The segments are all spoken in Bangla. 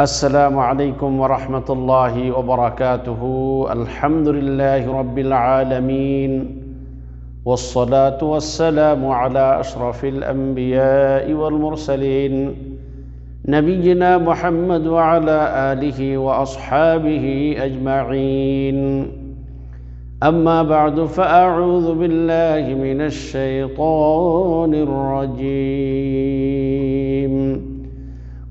السلام عليكم ورحمة الله وبركاته. الحمد لله رب العالمين والصلاة والسلام على أشرف الأنبياء والمرسلين. نبينا محمد وعلى آله وأصحابه أجمعين. أما بعد فأعوذ بالله من الشيطان الرجيم.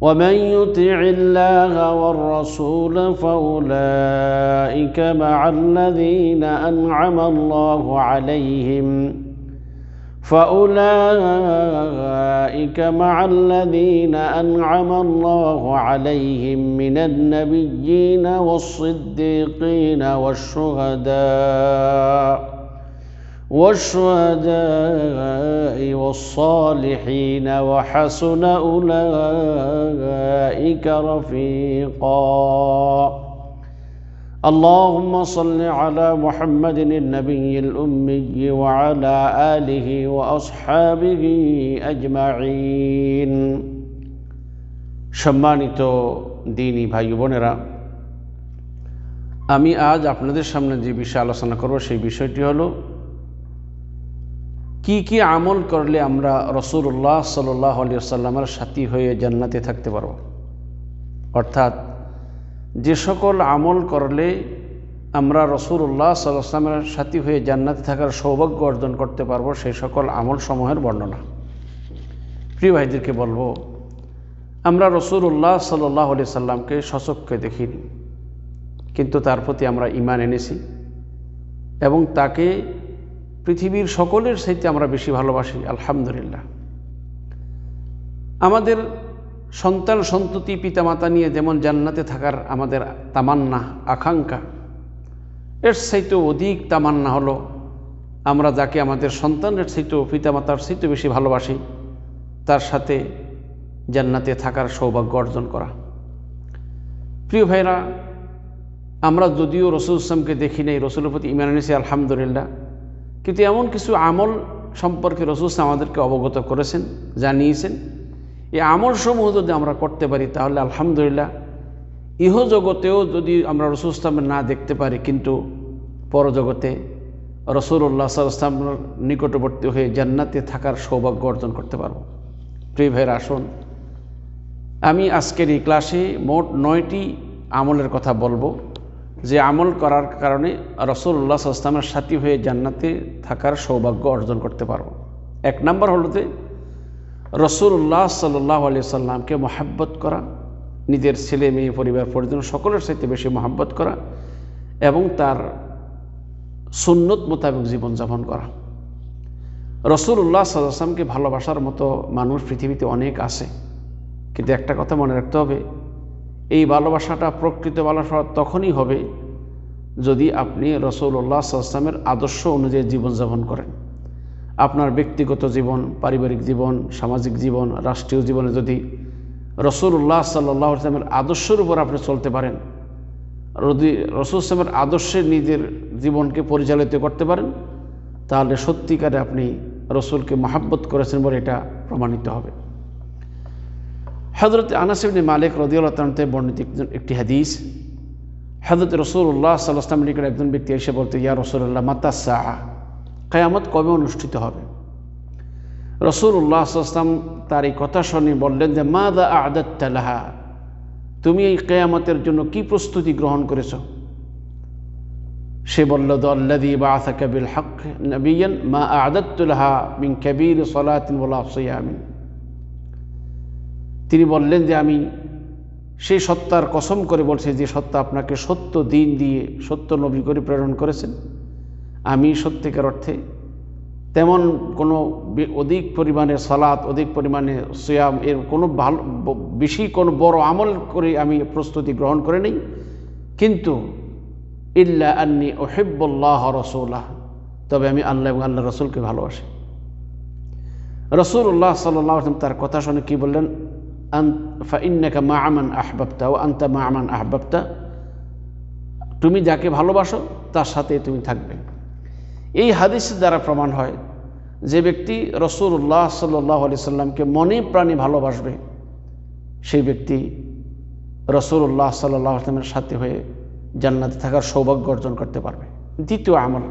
ومن يطع الله والرسول فأولئك مع الذين أنعم الله عليهم فأولئك مع الذين أنعم الله عليهم من النبيين والصديقين والشهداء والشهداء والصالحين وحسن أولئك رفيقا اللهم صل على محمد النبي الأمي وعلى آله وأصحابه أجمعين সম্মানিত দিনী ভাই বোনেরা আমি আজ আপনাদের সামনে যে বিষয়ে আলোচনা করব সেই বিষয়টি হলো কি কি আমল করলে আমরা রসুল্লাহ সাল্লাহ আলিয়াল্লামের সাথী হয়ে জান্নাতে থাকতে পারব? অর্থাৎ যে সকল আমল করলে আমরা রসুল্লাহ সাল্লামের সাথী হয়ে জান্নাতে থাকার সৌভাগ্য অর্জন করতে পারব সেই সকল আমল সমূহের বর্ণনা। প্রিয় ভাইদেরকে বলব, আমরা রসুল্লাহ সাল্লাহ আলি সাল্লামকে সচক্ষে দেখিনি, কিন্তু তার প্রতি আমরা ইমান এনেছি এবং তাকে পৃথিবীর সকলের সাথে আমরা বেশি ভালোবাসি, আলহামদুলিল্লাহ। আমাদের সন্তান সন্ততি পিতামাতা নিয়ে যেমন জান্নাতে থাকার আমাদের তামান্না, আকাঙ্ক্ষা, এর সাইতেও অধিক তামান্না হলো আমরা যাকে আমাদের সন্তানের সাইতেও পিতামাতার সাইতেও বেশি ভালোবাসি, তার সাথে জান্নাতে থাকার সৌভাগ্য অর্জন করা। প্রিয় ভাইরা আমরা যদিও রসুল ইসলামকে দেখি নাই, রসুলের প্রতি আলহামদুলিল্লাহ কিন্তু এমন কিছু আমল সম্পর্কে ইসলাম আমাদেরকে অবগত করেছেন, জানিয়েছেন। এই আমল সমূহ যদি আমরা করতে পারি, তাহলে আলহামদুলিল্লাহ ইহ জগতেও যদি আমরা রসুল ইসলামের না দেখতে পারি, কিন্তু পরজগতে রসুল্লাহ সাল্লামের নিকটবর্তী হয়ে জান্নাতে থাকার সৌভাগ্য অর্জন করতে পারব। প্রিয় ভাইয়ের, আসুন। আমি আজকের এই ক্লাসে মোট নয়টি আমলের কথা বলব। যে আমল করার কারণে রসুল্লাহ সাল্লামের সাথী হয়ে জান্নাতে থাকার সৌভাগ্য অর্জন করতে পারব। এক নম্বর হলোতে রসুল্লাহ সাল্লাহ আলি সাল্লামকে মহাব্বত করা, নিজের ছেলে মেয়ে পরিবার পরিজন সকলের সাথে বেশি মহাব্বত করা এবং তার সুন্নত মোতাবেক জীবনযাপন করা। রসুল্লাহ সাল্লামকে ভালোবাসার মতো মানুষ পৃথিবীতে অনেক আছে। কিন্তু একটা কথা মনে রাখতে হবে এই ভালোবাসাটা প্রকৃত ভালোবাসা তখনই হবে যদি আপনি রসুল্লাহ সাল্লামের আদর্শ অনুযায়ী জীবনযাপন করেন। আপনার ব্যক্তিগত জীবন, পারিবারিক জীবন, সামাজিক জীবন, রাষ্ট্রীয় জীবনে যদি রসুল্লাহ সাল্লাহ ইসলামের আদর্শের উপর আপনি চলতে পারেন, যদি রসুল ইসলামের আদর্শে নিজের জীবনকে পরিচালিত করতে পারেন, তাহলে সত্যিকারে আপনি রসুলকে মহাব্বত করেছেন বলে এটা প্রমাণিত হবে। হজরত আনাসিবনী মালিক রদিউল্লাহতে বর্ণিত একটি হাদিস। হজরত রসুল্লাহ সাল্লাহাম নিকট একজন ব্যক্তি এসে বলতে, ইয়া রসুল্লাহ মাতা সাহ কেয়ামত কবে অনুষ্ঠিত হবে? রসুল্লাহ সাল্লাম তার এই কথা শুনে বললেন যে মা দা আদাত্তালাহা তুমি এই কেয়ামতের জন্য কি প্রস্তুতি গ্রহণ করেছ? সে বলল দল্লাদি বা আথা কবিল হক নবীন মা আদাত্তুলাহা মিন কবির সলাতিন বলা সৈয়ামিন। তিনি বললেন যে আমি সেই সত্তার কসম করে বলছি যে সত্তা আপনাকে সত্য দিন দিয়ে সত্য নবী করে প্রেরণ করেছেন। আমি সত্যিকার অর্থে তেমন কোনো অধিক পরিমাণে সলাৎ অধিক পরিমাণে সোয়াম এর কোনো ভালো বেশি কোনো বড় আমল করে আমি প্রস্তুতি গ্রহণ করে নেই। কিন্তু ইল্লা আন্নি ওহেব্বল্লাহ রসুল্লাহ তবে আমি আল্লাহ এবং আল্লাহ রসুলকে ভালোবাসি। রসুল্লাহ সাল্লাহ তার কথা শুনে কি বললেন? ফাইন্নাকা মা আমান আহবাবতা ও আন্তা মা আমান আহবাবতা তুমি যাকে ভালোবাসো, তার সাথে তুমি থাকবে। এই হাদিসের দ্বারা প্রমাণ হয় যে ব্যক্তি রসুল্লাহ সাল্লাহ আলি সাল্লামকে মনে প্রাণে ভালোবাসবে, সেই ব্যক্তি রসুল্লাহ সাল্লাহ আসলামের সাথে হয়ে জান্নাতে থাকার সৌভাগ্য অর্জন করতে পারবে। দ্বিতীয় আমল,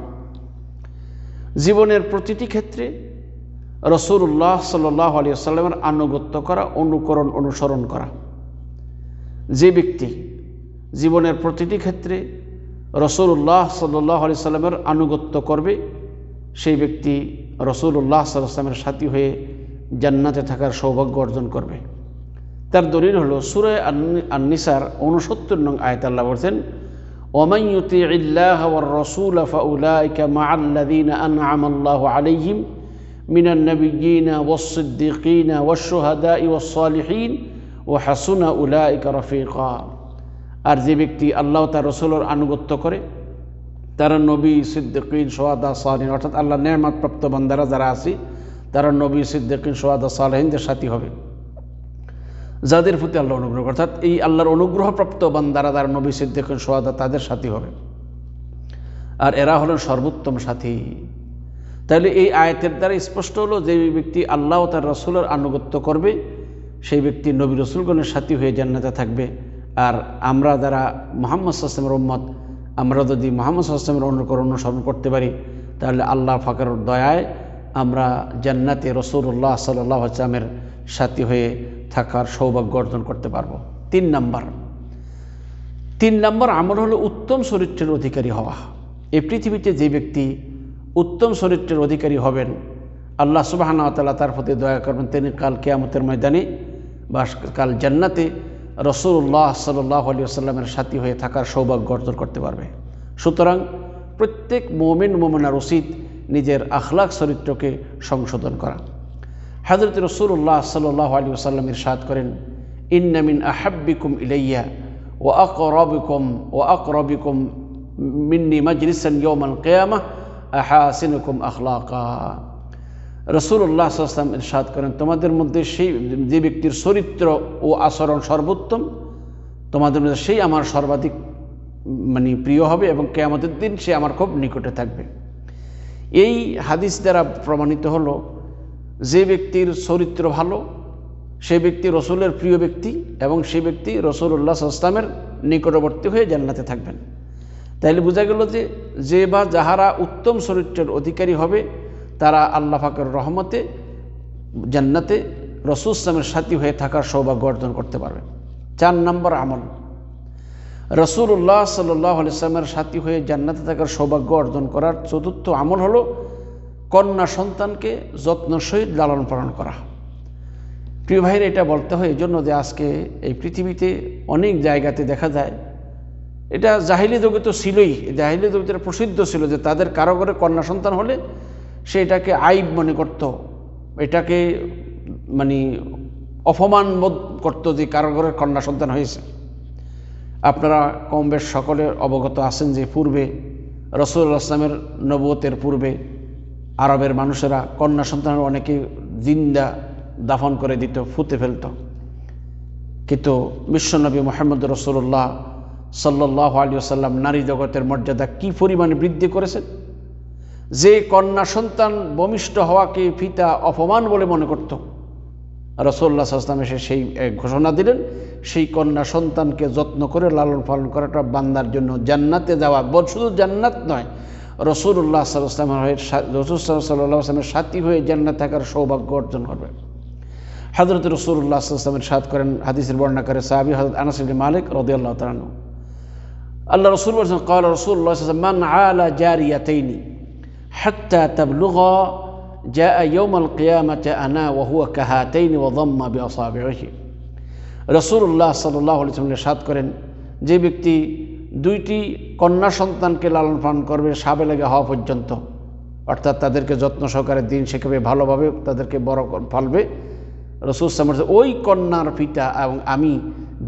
জীবনের প্রতিটি ক্ষেত্রে রসুল্লাহ সাল্লাহ আলী আসাল্লামের আনুগত্য করা অনুকরণ অনুসরণ করা যে ব্যক্তি জীবনের প্রতিটি ক্ষেত্রে রসুল্লাহ সাল্লাহ আলি সাল্লামের আনুগত্য করবে সেই ব্যক্তি রসুল্লাহ সাল্লামের সাথী হয়ে জান্নাতে থাকার সৌভাগ্য অর্জন করবে তার দলিল হলো সুরে আন্নিসার উনসত্তর নং আয়ত আল্লাহ বলছেন ومن يطيع الله والرسول فأولئك مع الذين أنعم الله عليهم من النبيين والصديقين والشهداء والصالحين وحسن أولئك رفيقا আর যে ব্যক্তি আল্লাহ তার রসুলের আনুগত্য করে তারা নবী সিদ্দিকিন সোয়াদা সালিন অর্থাৎ আল্লাহ নেয়ামত প্রাপ্ত বান্দারা যারা আছে তারা নবী সিদ্দিকিন সোয়াদা সালহিনদের সাথী হবে যাদের প্রতি আল্লাহ অনুগ্রহ করে অর্থাৎ এই আল্লাহর অনুগ্রহপ্রাপ্ত বান্দারা যারা নবী সিদ্দিকিন সোয়াদা তাদের সাথী হবে আর এরা হলেন সর্বোত্তম সাথী তাহলে এই আয়তের দ্বারা স্পষ্ট হলো যে ব্যক্তি আল্লাহ তার রসুলের আনুগত্য করবে, সেই ব্যক্তি নবী রসুলগণের সাথী হয়ে জান্নাতে থাকবে। আর আমরা যারা মোহাম্মদ সাল্লামের উম্মত, আমরা যদি মোহাম্মদ সাল্লামের অনুকরণ অনুসরণ করতে পারি, তাহলে আল্লাহ ফাকর দয়ায় আমরা জান্নাতে রসুল্লাহ সাল্লাহ আসলামের সাথী হয়ে থাকার সৌভাগ্য অর্জন করতে পারব। তিন নাম্বার। তিন নম্বর আমল হলো উত্তম চরিত্রের অধিকারী হওয়া। এই পৃথিবীতে যে ব্যক্তি উত্তম চরিত্রের অধিকারী হবেন। আল্লাহ সুবাহানা তালা তার প্রতি দয়া করবেন। তিনি কাল কেয়ামতের ময়দানে বা কাল জান্নাতে রসুল্লাহ সাল্লাহ আলী আসাল্লামের সাথী হয়ে থাকার সৌভাগ্য অর্জন করতে পারবে। সুতরাং প্রত্যেক মোমেন, মোমেনার উচিত নিজের আখলাখ চরিত্রকে সংশোধন করা। হাজরত রসুল্লাহ সাল্লাহ আলী আসাল্লামের সাদ করেন ইন্নামিন আহাব্বিকুম ইলাইয়া ও আকরবিকুম ও আকরবিকুম মিন্নি মজলিসান ইয়মাল কেয়ামা আহাসিনুকুম আখলাকা। রসুল্লাহ আসলাম ইরশাদ করেন, তোমাদের মধ্যে সেই যে ব্যক্তির চরিত্র ও আচরণ সর্বোত্তম, তোমাদের মধ্যে সেই আমার সর্বাধিক মানে প্রিয় হবে এবং কেয়ামতের দিন সে আমার খুব নিকটে থাকবে। এই হাদিস দ্বারা প্রমাণিত হলো, যে ব্যক্তির চরিত্র ভালো, সে ব্যক্তি রসুলের প্রিয় ব্যক্তি এবং সে ব্যক্তি রসুল্লাহ আসলামের নিকটবর্তী হয়ে জান্নাতে থাকবেন। তাইলে বোঝা গেল যে যে বা যাহারা উত্তম চরিত্রের অধিকারী হবে, তারা আল্লাহ ফাকর রহমতে জান্নাতে রসুল ইসলামের সাথী হয়ে থাকার সৌভাগ্য অর্জন করতে পারবে। চার নম্বর আমল। রসুল্লাহ সাল্লাহ ইসলামের সাথী হয়ে জান্নাতে থাকার সৌভাগ্য অর্জন করার চতুর্থ আমল হলো কন্যা সন্তানকে যত্ন সহিত লালন পালন করা। প্রিয় ভাইয়ের এটা বলতে হয় এই জন্য যে আজকে এই পৃথিবীতে অনেক জায়গাতে দেখা যায় এটা জাহিলি যুগে তো ছিলই জাহিলি যুগে প্রসিদ্ধ ছিল যে তাদের কারও কন্যা সন্তান হলে সে এটাকে আইব মনে করত। এটাকে মানে অপমান বোধ করত যে কারও ঘরের কন্যা সন্তান হয়েছে। আপনারা কম বেশ সকলে অবগত আছেন যে পূর্বে রসুল আসলামের নবতের পূর্বে আরবের মানুষেরা কন্যা সন্তানের অনেকে জিন্দা দাফন করে দিত, ফুতে ফেলত। কিন্তু বিশ্বনবী মোহাম্মদ রসুল্লাহ সাল্লাহ আলী সাল্লাম নারী জগতের মর্যাদা কি পরিমাণে বৃদ্ধি করেছেন? যে কন্যা সন্তান বমিষ্ঠ হওয়াকে ফিতা অপমান বলে মনে করত। রসল্লা আসলাম এসে সেই ঘোষণা দিলেন, সেই কন্যা সন্তানকে যত্ন করে লালন পালন করাটা বান্দার জন্য জান্নাতে যাওয়া। শুধু জান্নাত নয় রসুল্লাহ সাল্লামের হয়ে রসুল সাল্লাহ আসলামের সাথী হয়ে জান্নাত থাকার সৌভাগ্য অর্জন করবে। হজরত রসুল্লাহ আসলামের সাথ করেন, হাদিসের বর্ণনা করে সাহাবি হজরত আনাসিল মালিক রদিয়াল্লাহ তালানু আল্লাহ রসুল বলছেন, কল রসুল্লাহ মান আলা জারিয়াতেইনি হাত্তা তাবলুগ যা ইয়ৌমাল আনা রসুল্লাহ সাল্লাহ আলিয়া সাদ করেন, যে ব্যক্তি দুইটি কন্যা সন্তানকে লালন পালন করবে, সাবে লাগে হওয়া পর্যন্ত। অর্থাৎ তাদেরকে যত্ন সহকারে দিন শেখাবে, ভালোভাবে তাদেরকে বড় ফলবে রসুল সামর ওই কন্যার পিতা এবং আমি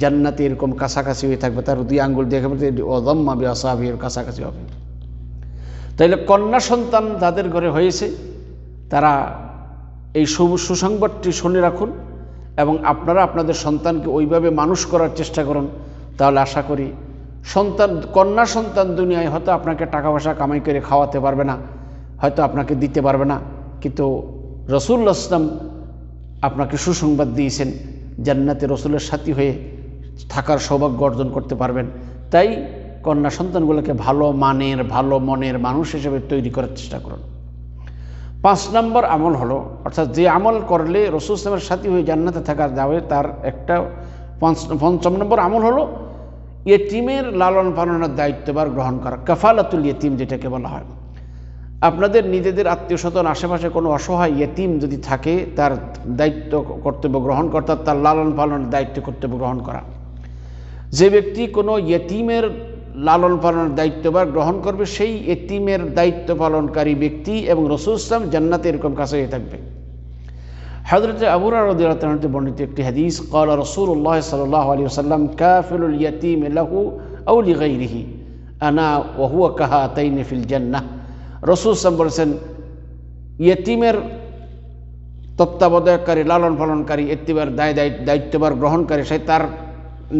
জান্নাতে এরকম কাছাকাছি হয়ে থাকবে, তার দুই আঙ্গুল দেখে অদম্মা বিয়াসাবির কাছাকাছি হবে। তাইলে কন্যা সন্তান যাদের ঘরে হয়েছে, তারা এই সুসংবাদটি শুনে রাখুন এবং আপনারা আপনাদের সন্তানকে ওইভাবে মানুষ করার চেষ্টা করুন। তাহলে আশা করি সন্তান, কন্যা সন্তান দুনিয়ায় হয়তো আপনাকে টাকা পয়সা কামাই করে খাওয়াতে পারবে না, হয়তো আপনাকে দিতে পারবে না। কিন্তু রসুল আসলাম আপনাকে সুসংবাদ দিয়েছেন, জান্নাতে রসুলের সাথী হয়ে থাকার সৌভাগ্য অর্জন করতে পারবেন। তাই কন্যা সন্তানগুলোকে ভালো মানের, ভালো মনের মানুষ হিসেবে তৈরি করার চেষ্টা করুন। পাঁচ নম্বর আমল হলো, অর্থাৎ যে আমল করলে রসুল ইসলামের সাথী হয়ে জান্নাতে থাকার যাবে, তার একটা পঞ্চম নম্বর আমল হলো, ইয়েতিমের লালন পালনের দায়িত্ববার গ্রহণ করা, কাফালাতুল ইয়েতিম যেটাকে বলা হয়। আপনাদের নিজেদের আত্মীয় স্বজন আশেপাশে কোনো অসহায় ইয়েতিম যদি থাকে, তার দায়িত্ব কর্তব্য গ্রহণ করতে তার লালন পালনের দায়িত্ব কর্তব্য গ্রহণ করা। যে ব্যক্তি কোনো ইয়েতিমের লালন পালনের দায়িত্ববার গ্রহণ করবে, সেই এতিমের দায়িত্ব পালনকারী ব্যক্তি এবং রসুল ইসলাম জান্নাতে এরকম কাছে হয়ে থাকবে। হজরত আবুরা রদিয়াতে বর্ণিত একটি হাদিস কল রসুল্লাহ সাল্লাহ আলী কাফিলুল ইয়তিম লাহু আউলি গাইরিহি আনা ওহুয়া কাহা তাইনে ফিল জান্নাহ। রসুল ইসলাম বলেছেন, ইয়েতিমের তত্ত্বাবধায়ককারী লালন পালনকারী এতিবার দায় দায়িত্ববার গ্রহণকারী, সে তার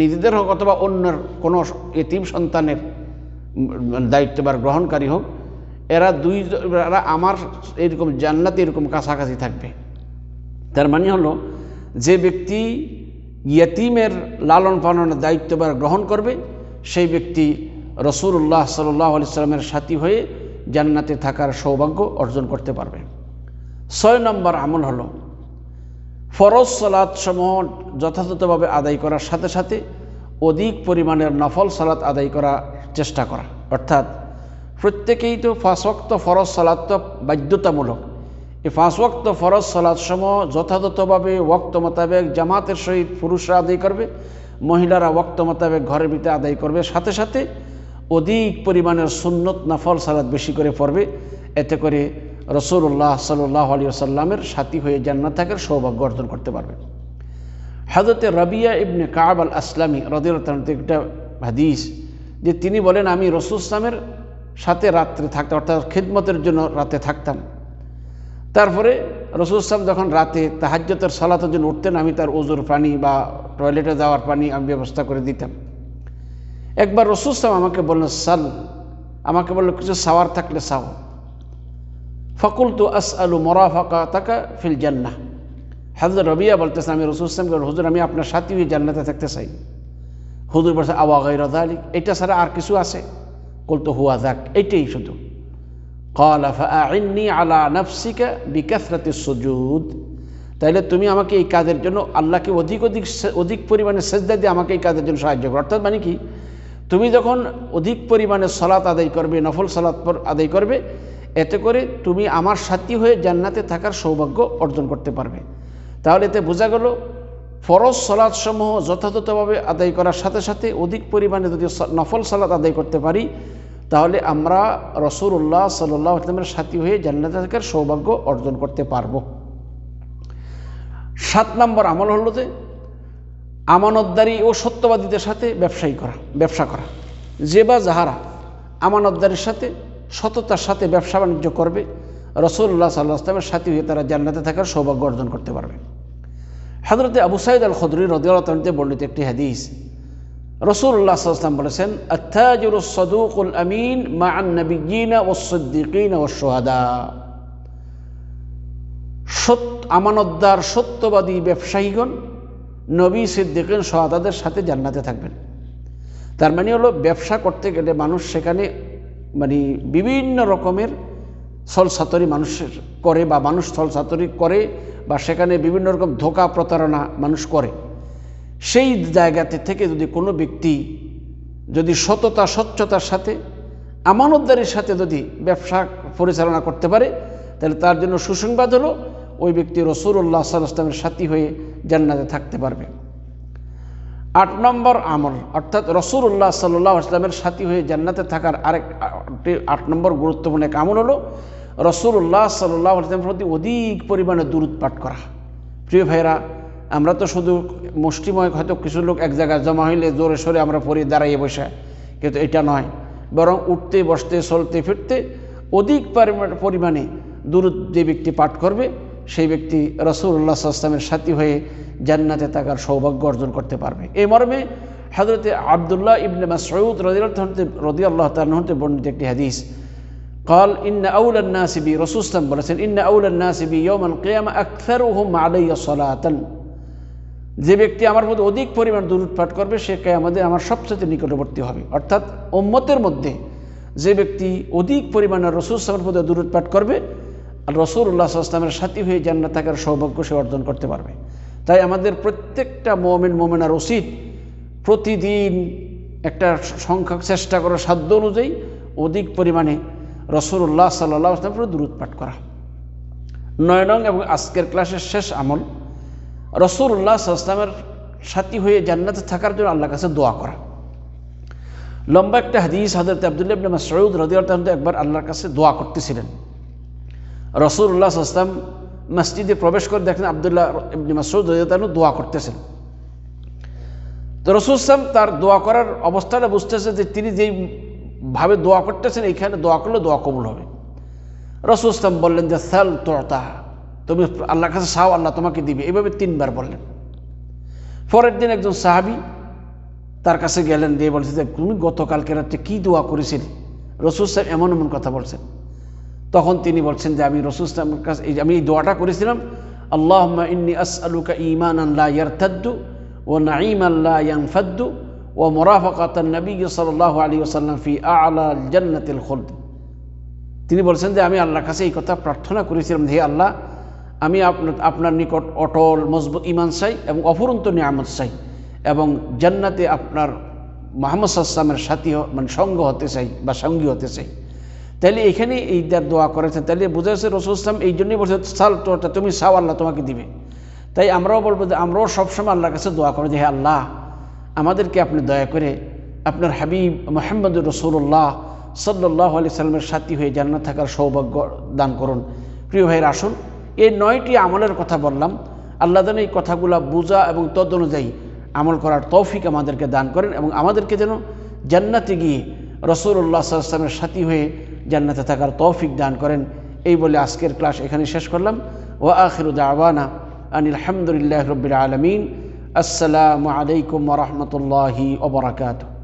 নিজেদের হোক অথবা অন্যের কোনো এতিম সন্তানের দায়িত্ববার গ্রহণকারী হোক, এরা দুই, এরা আমার এরকম জান্নাতে এরকম কাছাকাছি থাকবে। তার মানে হলো, যে ব্যক্তি ইয়তিমের লালন পালনের দায়িত্ববার গ্রহণ করবে, সেই ব্যক্তি রসুল্লাহ সাল্লাহ আলি সাল্লামের সাথী হয়ে জান্নাতে থাকার সৌভাগ্য অর্জন করতে পারবে। ছয় নম্বর আমল হলো, ফরজ সালাত সমূহ যথাযথভাবে আদায় করার সাথে সাথে অধিক পরিমাণের নফল সালাত আদায় করার চেষ্টা করা। অর্থাৎ প্রত্যেকেই তো ফাঁসক্ত ফরজ সালাত তো বাধ্যতামূলক। এই ফাঁসওক্ত ফরজ সালাত সমূহ যথাযথভাবে ওক্ত মোতাবেক জামাতের সহিত পুরুষরা আদায় করবে, মহিলারা ওক্ত মোতাবেক ঘরের ভিতরে আদায় করবে। সাথে সাথে অধিক পরিমাণের সুন্নত নাফল সালাত বেশি করে পড়বে। এতে করে রসুল্লাহ সাল্লাহ আলী আসাল্লামের সাথী হয়ে জান্নাত থাকার সৌভাগ্য অর্জন করতে পারবে। হাজরতে রবিয়া ইবনে কাব আল আসলামী রদির একটা হাদিস যে তিনি বলেন, আমি রসুল ইসলামের সাথে রাত্রে থাকতাম, অর্থাৎ খিদমতের জন্য রাতে থাকতাম। তারপরে রসুল ইসলাম যখন রাতে তাহাজ্যতের সলাতের জন্য উঠতেন, আমি তার ওজুর পানি বা টয়লেটে যাওয়ার পানি আমি ব্যবস্থা করে দিতাম। একবার রসুল ইসলাম আমাকে বললেন সাল আমাকে বললো কিছু সাওয়ার থাকলে সাও ফকুল তু আস আলু মরাফাকা তাকা ফিল জান্না হাজর রবিয়া বলতেছে আমি রসুল ইসলামকে হুজুর আমি আপনার সাথী হয়ে জান্নাতে থাকতে চাই হুজুর বলছে আওয়া গাইরদ আলী এটা ছাড়া আর কিছু আছে কলতো হুয়া যাক এইটাই শুধু قال فأعني على نفسك بكثرة السجود তাইলে তুমি আমাকে এই কাজের জন্য আল্লাহকে অধিক অধিক অধিক পরিমাণে সেজদা দিয়ে আমাকে এই কাজের জন্য সাহায্য করো অর্থাৎ মানে কি তুমি যখন অধিক পরিমাণে সলাৎ আদায় করবে, নফল সলাৎ আদায় করবে, এতে করে তুমি আমার সাথী হয়ে জান্নাতে থাকার সৌভাগ্য অর্জন করতে পারবে। তাহলে এতে বোঝা গেল, ফরজ সলাৎ সমূহ যথাযথভাবে আদায় করার সাথে সাথে অধিক পরিমাণে যদি নফল সলাৎ আদায় করতে পারি, তাহলে আমরা রসুল্লাহ সাল্লাহ আসলামের সাথী হয়ে জান্নাতে থাকার সৌভাগ্য অর্জন করতে পারব। সাত নম্বর আমল হলো যে আমানতদারি ও সত্যবাদীদের সাথে ব্যবসায়ী করা, ব্যবসা করা। যে বা যাহারা আমানতদারির সাথে, সততার সাথে ব্যবসা বাণিজ্য করবে রসুল্লাহ সাল্লাহ আসলামের সাথী হয়ে তারা জান্নাতে থাকার সৌভাগ্য অর্জন করতে পারবে। হজরতে আবু সাইদ আল খদরি রদিয়ালতে বর্ণিত একটি হাদিস। রসুল্লাহ সাল্লাম বলেছেন, আত্তাজুর সদুকুল আমিন মা আন্নবিগিনা ও ও সোহাদা সত্য আমানতদার, সত্যবাদী ব্যবসায়ীগণ নবী সিদ্দিকিন সোহাদাদের সাথে জান্নাতে থাকবেন। তার মানে হলো ব্যবসা করতে গেলে মানুষ সেখানে মানে বিভিন্ন রকমের ছলসাতরি মানুষের করে বা মানুষ ছলসাতরি করে বা সেখানে বিভিন্ন রকম ধোকা প্রতারণা মানুষ করে। সেই জায়গাতে থেকে যদি কোনো ব্যক্তি যদি সততা, স্বচ্ছতার সাথে, আমানতদারির সাথে যদি ব্যবসা পরিচালনা করতে পারে, তাহলে তার জন্য সুসংবাদ হলো ওই ব্যক্তি রসুল্লাহ সাল্লামের সাথী হয়ে জান্নাতে থাকতে পারবে। আট নম্বর আমল, অর্থাৎ রসুল্লাহ সাল্লাহ আসলামের সাথী হয়ে জান্নাতে থাকার আরেক আট নম্বর গুরুত্বপূর্ণ এক আমল হলো রসুল্লাহ সাল্লাহ আসলামের প্রতি অধিক পরিমাণে দূরত পাঠ করা। প্রিয় ভাইরা আমরা তো শুধু মুষ্টিময় হয়তো কিছু লোক এক জায়গায় জমা হইলে জোরে সোরে আমরা পড়ি দাঁড়াইয়ে বসে, কিন্তু এটা নয়। বরং উঠতে, বসতে, চলতে, ফিরতে অধিক পরিমাণে দূর যে ব্যক্তি পাঠ করবে সেই ব্যক্তি রসুল্লাহ আসলামের সাথী হয়ে জান্নাতে থাকার সৌভাগ্য অর্জন করতে পারবে এই মর্মে হজরতে আবদুল্লাহ ইবনে মাসউদ রদি আল্লাহ তালতে বর্ণিত একটি হাদিস قال إن أولى الناس بي رسول الله বলেছেন إن أولى الناس بي يوم القيامة أكثرهم علي صلاة যে ব্যক্তি আমার মধ্যে অধিক পরিমাণ দূরত পাঠ করবে সে আমাদের আমার সবচেয়ে নিকটবর্তী হবে অর্থাৎ ওম্মতের মধ্যে যে ব্যক্তি অধিক পরিমাণে রসুল সালামের মধ্যে দূরত পাঠ করবে আর রসুল্লাহ আসলামের সাথী হয়ে জান্নাত থাকার সৌভাগ্য সে অর্জন করতে পারবে। তাই আমাদের প্রত্যেকটা মোমেন, মোমেনার উচিত প্রতিদিন একটা সংখ্যক চেষ্টা করা সাধ্য অনুযায়ী অধিক পরিমাণে রসুল্লাহ সাল্লাহ আসলামের দূরত পাঠ করা। নয় নং এবং আজকের ক্লাসের শেষ আমল রসুল্লাহ আসলামের সাথী হয়ে জান্নাতে থাকার জন্য আল্লাহর কাছে দোয়া করা। লম্বা একটা হাদিস হজরত আবদুল্লাহ মাসউদ তাআলা একবার আল্লাহর কাছে দোয়া করতেছিলেন। রসুল্লাহ আসলাম মসজিদে প্রবেশ করে দেখেন আবদুল্লাহ ইবনে রাদিয়াল্লাহু দোয়া করতেছেন। তো রসুল ইসলাম তার দোয়া করার অবস্থাটা বুঝতেছে যে তিনি যেই ভাবে দোয়া করতেছেন, এইখানে দোয়া করলে দোয়া কবুল হবে। রসুল ইসলাম বললেন যে, সাল তোতা তুমি আল্লাহর কাছে সাও আল্লাহ তোমাকে দিবে। এভাবে তিনবার বললেন। পরের দিন একজন সাহাবি তার কাছে গেলেন, দিয়ে বলছে যে, তুমি গতকালকে রাত্রে কী দোয়া করেছিলে? রসুল সাহেব এমন এমন কথা বলছেন। তখন তিনি বলছেন যে আমি রসুল ইসলামের কাছে এই আমি এই দোয়াটা করেছিলাম আল্লাহ ইন্নি আস আলুকা ইমান আল্লাহ ইয়ারতাদ্দু ও নাইম আল্লাহ ইয়ানফাদ্দু ও মোরাফাকাত নবী সাল্লাহ আলী ওসাল্লাম ফি আলা জান্নাতিল খোলদ। তিনি বলছেন যে আমি আল্লাহর কাছে এই কথা প্রার্থনা করেছিলাম হে আল্লাহ, আমি আপনার আপনার নিকট অটল, মজবুত ইমান চাই এবং অফুরন্ত নিয়ামত চাই এবং জান্নাতে আপনার মোহাম্মদ সাল্লামের সাথী মানে সঙ্গ হতে চাই বা সঙ্গী হতে চাই। তাহলে এখানে এই যার দোয়া করেছেন, তাহলে বোঝা যাচ্ছে রসুল ইসলাম এই জন্যই বলছে, সাল তোটা তুমি সাও, আল্লাহ তোমাকে দিবে। তাই আমরাও বলব যে আমরাও সবসময় আল্লাহর কাছে দোয়া করব যে, হে আল্লাহ, আমাদেরকে আপনি দয়া করে আপনার হাবিব মোহাম্মদ রসুল্লাহ সাল্লাহ আলি সাল্লামের সাথী হয়ে জান্নাত থাকার সৌভাগ্য দান করুন। প্রিয় ভাইয়ের, আসুন, এই নয়টি আমলের কথা বললাম। আল্লাহ যেন এই কথাগুলো বোঝা এবং তদ অনুযায়ী আমল করার তৌফিক আমাদেরকে দান করেন এবং আমাদেরকে যেন জান্নাতে গিয়ে রসুল্লাহ সাল্লামের সাথী হয়ে জান্নাতে থাকার তৌফিক দান করেন। এই বলে আজকের ক্লাস এখানে শেষ করলাম। ও আখিরুদ আনিল আলহামদুলিল্লাহ রবিল আলমিন। আসসালামু আলাইকুম রহমতুল্লাহি ওবরাকাতু